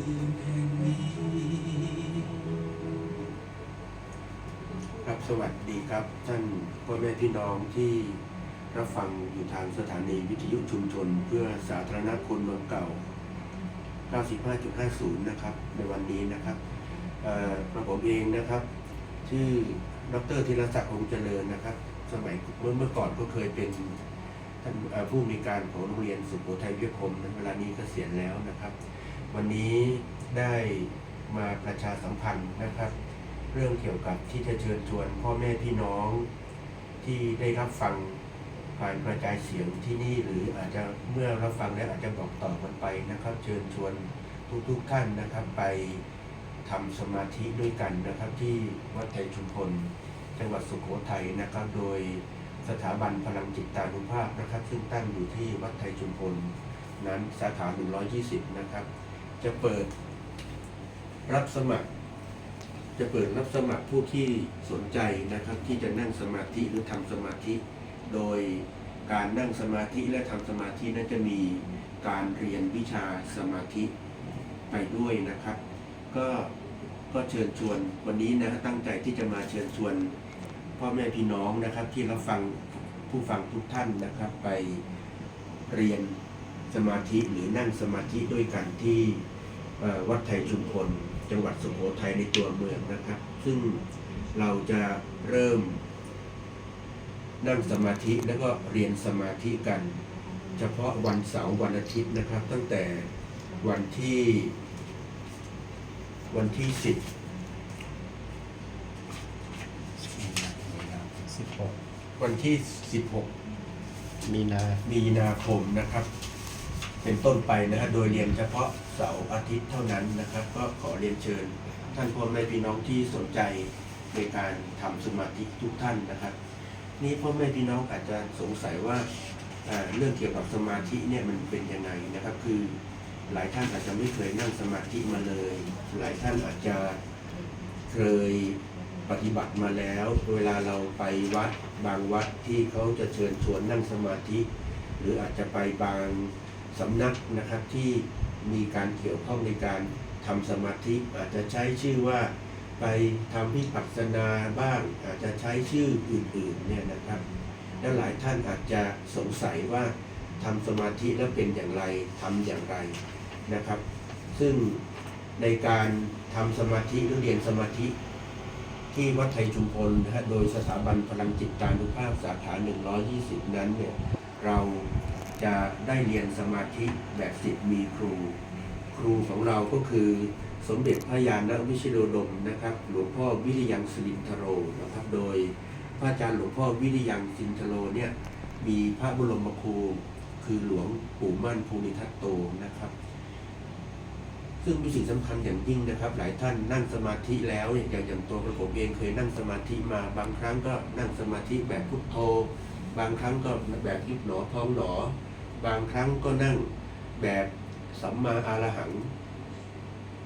ครับสวัสดีครับ ท่านพ่อแม่พี่น้องที่รับฟังอยู่ทางสถานีวิทยุชุมชน เพื่อสาธารณคุณเมืองเก่า 95.50 นะครับ ในวันนี้นะครับกระผมเองนะครับ ชื่อดรธีรศักดิ์คงเจริญนะครับ สมัยเมื่อเมื่อก่อนก็เคยเป็นท่านผู้มีการของโรงเรียนสุโขทัยวิทยคมเวลานี้ก็เสียแล้วนะครับ วันนี้ได้มาประชาสัมพันธ์นะครับ เรื่องเกี่ยวกับที่จะเชิญชวนพ่อแม่พี่น้องที่ได้รับฟังผ่านกระจายเสียงที่นี่หรืออาจจะเมื่อรับฟังแล้วอาจจะบอกต่อกันไปนะครับ เชิญชวนทุกๆท่านนะครับไปทำสมาธิด้วยกันนะครับ ที่วัดไทยชุมพลจังหวัดสุโขทัยนะครับ โดยสถาบันพลังจิตตานุภาพนะครับ ซึ่งตั้งอยู่ที่วัดไทยชุมพลนั้นสาขา 120 นะครับ จะเปิดรับสมัคร จะเปิดรับสมัครผู้ที่สนใจนะครับ ที่จะนั่งสมาธิหรือทำสมาธิ โดยการนั่งสมาธิและทำสมาธินั้นจะมีการเรียนวิชาสมาธิไปด้วยนะครับ ก็ก็เชิญชวนวันนี้นะตั้งใจที่จะมาเชิญชวนพ่อแม่พี่น้องนะครับ ที่รับฟังผู้ฟังทุกท่านนะครับ ไปเรียน สมาธิหรือนั่งสมาธิด้วยกันที่เอ่อวัดไทยชุมพลจังหวัดสุโขทัยในตัวเมืองนะครับ ซึ่งเราจะเริ่ม นั่งสมาธิแล้วก็เรียนสมาธิกัน เฉพาะวันเสาร์วันอาทิตย์นะครับ ตั้งแต่วันที่ วันที่สิบสิบหกวันที่สิบหกมีนามีนาคมนะครับ เป็นต้นไปนะฮะโดยเรียนเฉพาะเสาร์อาทิตย์เท่านั้นนะครับ ก็ขอเรียนเชิญ ท่านพ่อแม่พี่น้องที่สนใจในการทำสมาธิทุกท่านนะครับ นี่พ่อแม่พี่น้องอาจจะสงสัยว่าเรื่องเกี่ยวกับสมาธิเนี่ยมันเป็นยังไงนะครับ คือหลายท่านอาจจะไม่เคยนั่งสมาธิมาเลย หลายท่านอาจจะเคยปฏิบัติมาแล้ว เวลาเราไปวัดบางวัดที่เขาจะเชิญชวนนั่งสมาธิ หรืออาจจะไปบาง สำนักนะครับที่มีการเกี่ยวข้องในการทำสมาธิอาจจะใช้ชื่อว่าไปทำวิปัสสนาบ้าง อาจจะใช้ชื่ออื่นๆเนี่ยนะครับแล้วหลายท่านอาจจะสงสัยว่าทำสมาธิแล้วเป็นอย่างไรทำอย่างไรนะครับ ซึ่งในการทำสมาธิหรือเรียนสมาธิ ที่วัดไทยชุมพลนะฮะโดยสถาบันพลังจิตตานุภาพสาขา 120 นั้นเนี่ยเรา จะได้เรียนสมาธิแบบสิทธิ์มีครู ครูของเราก็คือสมเด็จพระยาณวิชิโรดมนะครับ หลวงพ่อวิริยังสินทโรนะครับ โดยพระอาจารย์หลวงพ่อวิริยังสินทโรเนี่ยมีพระบรมครูคือหลวงปู่มั่นภูริทัตโตนะครับ ซึ่งเป็นสิ่งสำคัญอย่างยิ่งนะครับ หลายท่านนั่งสมาธิแล้วเนี่ยอย่างอย่างตัวกระผมเองเคยนั่งสมาธิมาบางครั้งก็นั่งสมาธิแบบพุทโธ บางครั้งก็แบบยุบหนอพองหนอ บางครั้งก็นั่งแบบสัมมาอารหัง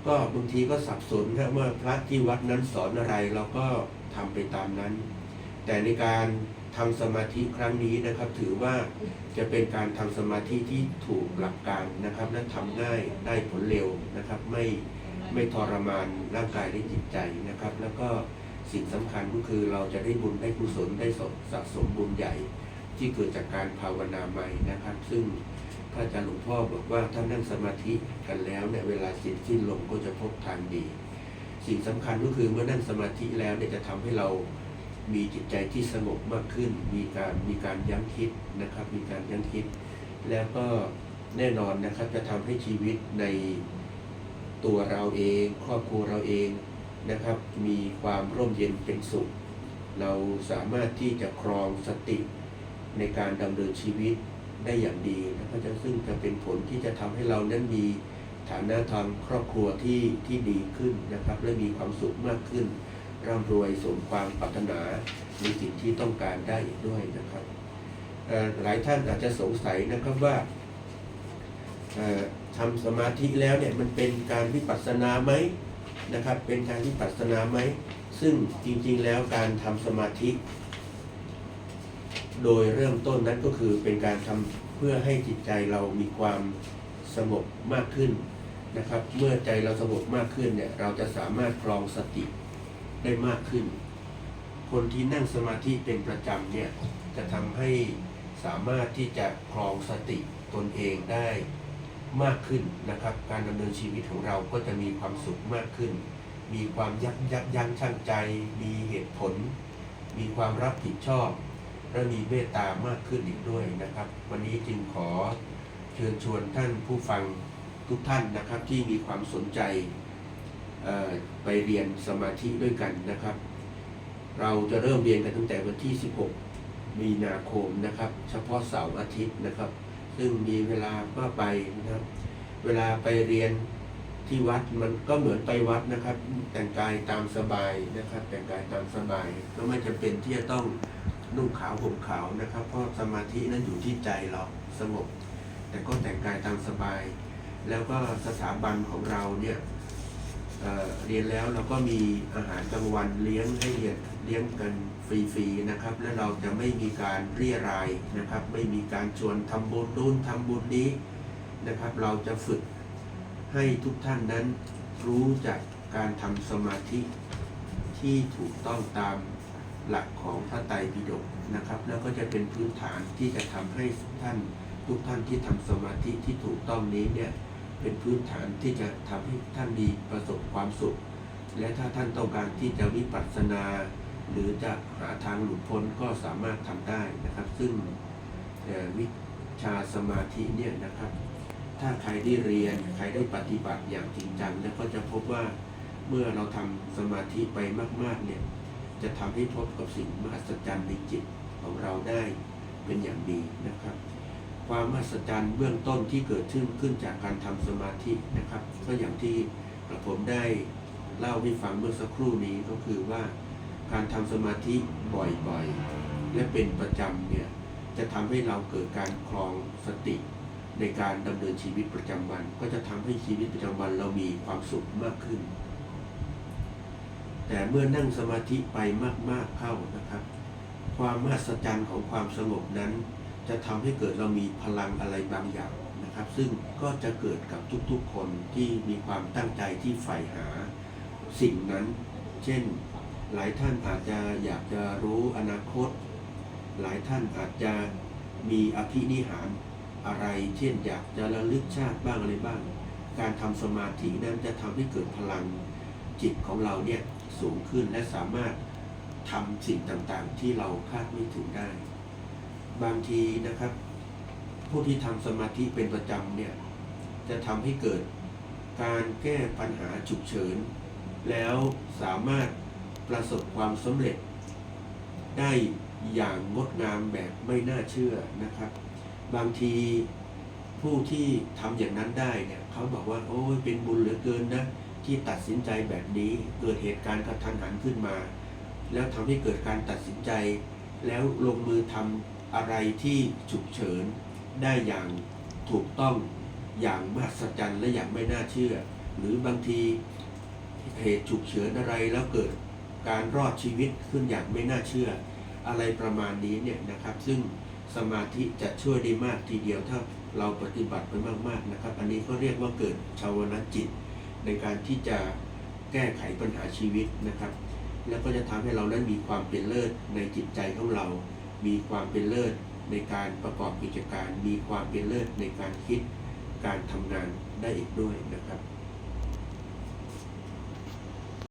ก็บางทีก็สับสนครับว่าพระที่วัดนั้นสอนอะไรเราก็ทำไปตามนั้น แต่ในการทำสมาธิครั้งนี้นะครับ ถือว่าจะเป็นการทำสมาธิที่ถูกหลักการนะครับและทำง่ายได้ผลเร็วนะครับ ไม่ไม่ทรมานร่างกายและจิตใจนะครับ แล้วก็สิ่งสำคัญก็คือเราจะได้บุญได้กุศลได้สะสมบุญใหญ่ ที่เกิดจากการภาวนาใหม่นะครับ ซึ่งพระอาจารย์หลวงพ่อบอกว่าถ้านั่งสมาธิกันแล้วเนี่ยเวลาสิ้นสิ้นลงก็จะพบทางดี สิ่งสำคัญก็คือเมื่อนั่งสมาธิแล้วเนี่ยจะทำให้เรามีจิตใจที่สงบมากขึ้น มีการมีการยั้งคิดนะครับ มีการยั้งคิด แล้วก็แน่นอนนะครับจะทำให้ชีวิตในตัวเราเอง ครอบครัวเราเองนะครับ มีความร่มเย็นเป็นสุข เราสามารถที่จะครองสติ ในการดำเนินชีวิตได้อย่างดีนะครับจะซึ่งจะเป็นผลที่จะทำให้เรานั้นมีฐานะทางครอบครัวที่ที่ดีขึ้นนะครับ และมีความสุขมากขึ้น ร่ำรวยสมความปรารถนาในสิ่งที่ต้องการได้อีกด้วยนะครับหลายท่านอาจจะสงสัยนะครับว่าทำสมาธิแล้วเนี่ยมันเป็นการวิปัสสนาไหมนะครับ เป็นการวิปัสสนาไหมซึ่งจริงๆแล้วการทำสมาธิ โดยเริ่มต้นนั้นก็คือเป็นการทำเพื่อให้จิตใจเรามีความสงบมากขึ้นนะครับ เมื่อใจเราสงบมากขึ้นเนี่ยเราจะสามารถครองสติได้มากขึ้น คนที่นั่งสมาธิเป็นประจำเนี่ยจะทำให้สามารถที่จะครองสติตนเองได้มากขึ้นนะครับ การดำเนินชีวิตของเราก็จะมีความสุขมากขึ้น มีความยับยับยั้งชั่งใจ มีเหตุผล มีความรับผิดชอบ และมีเมตตามากขึ้นอีกด้วยนะครับ วันนี้จึงขอเชิญชวนท่านผู้ฟังทุกท่านนะครับที่มีความสนใจไปเรียนสมาธิด้วยกันนะครับ เราจะเริ่มเรียนกันตั้งแต่วันที่ 16 มีนาคมนะครับ เฉพาะเสาร์อาทิตย์นะครับ ซึ่งมีเวลามากไปนะครับ เวลาไปเรียนที่วัดมันก็เหมือนไปวัดนะครับ แต่งกายตามสบายนะครับ แต่งกายตามสบายก็ไม่จำเป็นที่จะต้อง นุ่งขาวห่มขาวนะครับ เพราะสมาธินั้นอยู่ที่ใจเราสงบ แต่ก็แต่งกายตามสบาย แล้วก็สถาบันของเราเนี่ยเเรียนแล้วเราก็มีอาหารกลางวันเลี้ยงให้เรียนเลี้ยงกันฟรีๆนะครับ และเราจะไม่มีการเรียรายนะครับ ไม่มีการชวนทำบุญนู่นทำบุญนี้นะครับ เราจะฝึกให้ทุกท่านนั้นรู้จักการทำสมาธิที่ถูกต้องตาม หลักของพระไตรปิฎกนะครับ แล้วก็จะเป็นพื้นฐานที่จะทำให้ท่านทุกท่านที่ทำสมาธิที่ถูกต้องนี้เนี่ยเป็นพื้นฐานที่จะทำให้ท่านมีประสบความสุข และถ้าท่านต้องการที่จะวิปัสสนา หรือจะหาทางหลุดพ้นก็สามารถทำได้นะครับ ซึ่งวิชาสมาธิเนี่ยนะครับ ถ้าใครได้เรียนใครได้ปฏิบัติอย่างจริงจังแล้วก็จะพบว่าเมื่อเราทำสมาธิไปมาก ๆเนี่ย จะทำให้พบกับสิ่งมหัศจรรย์ในจิตของเราได้เป็นอย่างดีนะครับ ความมหัศจรรย์เบื้องต้นที่เกิดขึ้นขึ้นจากการทำสมาธินะครับ ก็อย่างที่กระผมได้เล่าให้ฟังเมื่อสักครู่นี้ก็คือว่าการทำสมาธิบ่อยๆ และเป็นประจำเนี่ยจะทำให้เราเกิดการคลองสติในการดำเนินชีวิตประจำวัน ก็จะทำให้ชีวิตประจำวันเรามีความสุขมากขึ้น แต่เมื่อนั่งสมาธิไปมากๆเข้านะครับ ความมหัศจรรย์ของความสงบนั้น จะทำให้เกิดเรามีพลังอะไรบางอย่างนะครับ ซึ่งก็จะเกิดกับทุกๆคนที่มีความตั้งใจที่ใฝ่หาสิ่งนั้น เช่น หลายท่านอาจจะอยากจะรู้อนาคต หลายท่านอาจจะมีอภินิหารอะไร เช่น อยากจะระลึกชาติบ้างอะไรบ้าง การทำสมาธินั้นจะทำให้เกิดพลังจิตของเราเนี่ย สูงขึ้นและสามารถทำสิ่งต่างๆ ที่เราคาดไม่ถึงได้ บางทีนะครับ ผู้ที่ทำสมาธิเป็นประจำเนี่ย จะทำให้เกิดการแก้ปัญหาฉุกเฉิน แล้วสามารถประสบความสำเร็จ ได้อย่างงดงามแบบไม่น่าเชื่อนะครับ บางทีผู้ที่ทำอย่างนั้นได้เนี่ยเขาบอกว่า โอ้ยเป็นบุญเหลือเกินนะ ที่ตัดสินใจแบบนี้เกิดเหตุการณ์กระทันหันขึ้นมา แล้วทำให้เกิดการตัดสินใจ แล้วลงมือทำอะไรที่ฉุกเฉินได้อย่างถูกต้องอย่างมหัศจรรย์และอย่างไม่น่าเชื่อ หรือบางทีเหตุฉุกเฉินอะไรแล้วเกิดการรอดชีวิตขึ้นอย่างไม่น่าเชื่อ อะไรประมาณนี้เนี่ยนะครับ ซึ่งสมาธิจะช่วยได้มากทีเดียวถ้าเราปฏิบัติไปมากๆนะครับ อันนี้ก็เรียกว่าเกิดชาวนจิต ในการที่จะแก้ไขปัญหาชีวิตนะครับ แล้วก็จะทำให้เรานั้นมีความเป็นเลิศในจิตใจของเรา มีความเป็นเลิศในการประกอบกิจการ มีความเป็นเลิศในการคิดการทำงานได้อีกด้วยนะครับ